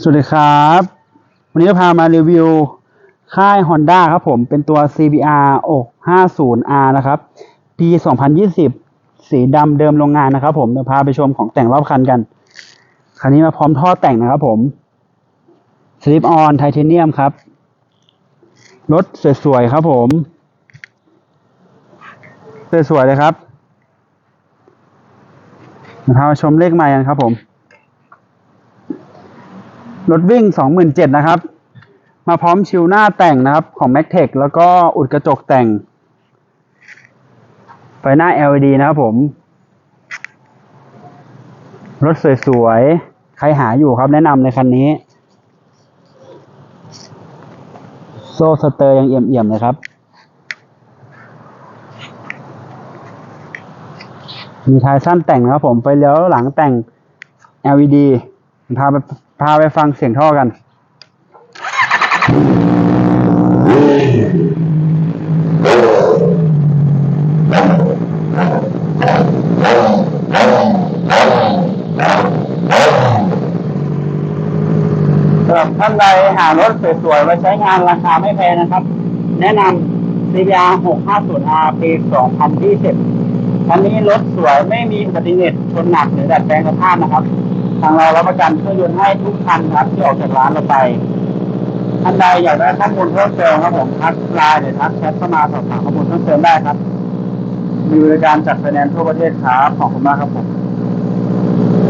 สวัสดีครับ วันนี้จะพามารีวิวค่าย Honda ครับผม เป็นตัว CBR โอ้ 50R นะครับ ปี 2020 สีดำเดิมโรงงานนะครับผมเดี๋ยวพาไปชมของแต่งรอบคันกัน คันนี้มาพร้อมท่อแต่งนะครับผม Slip on Titanium ครับ รถสวยๆครับผม สวยๆเลยครับเดี๋ยวพามาชมเลขไมล์กันครับผม รถวิ่ง 27,000นะครับ มาพร้อมชิวหน้าแต่งนะครับของ m a c t e c แล้วก็อุดกระจกแต่ง ไฟหน้า LED นะครับผม รถสวยๆ ใครหาอยู่ครับแนะนำในคันนี้ โซ่สเตอร์ยังเอี่ยมๆเลยครับ มีท้ายสั้นแต่งนะครับผมไฟเลี้ยวหลังแต่ง LED พาไป พาไปฟังเสียงท่อกันสำหรับท่านใดหารถสวยๆไว้ใช้งานราคาไม่แพงนะครับ แนะนำ CBR 650R ปี 2020คันนี้รถสวยไม่มีอุบัติเหตุชนหนักหรือดัดแปลงสภาพนะครับ ทางเรารับประกันเครื่องยนต์ให้ทุกคันครับที่ออกจากร้านเราไปท่านใดอยากได้ข้อมูลเพิ่มเติมครับผมทักไลน์หรือทักแชทเข้ามาสอบถามข้อมูลเพิ่มเติมได้ครับ มีบริการจัดไฟแนนซ์ทั่วประเทศครับขอบคุณมากครับผม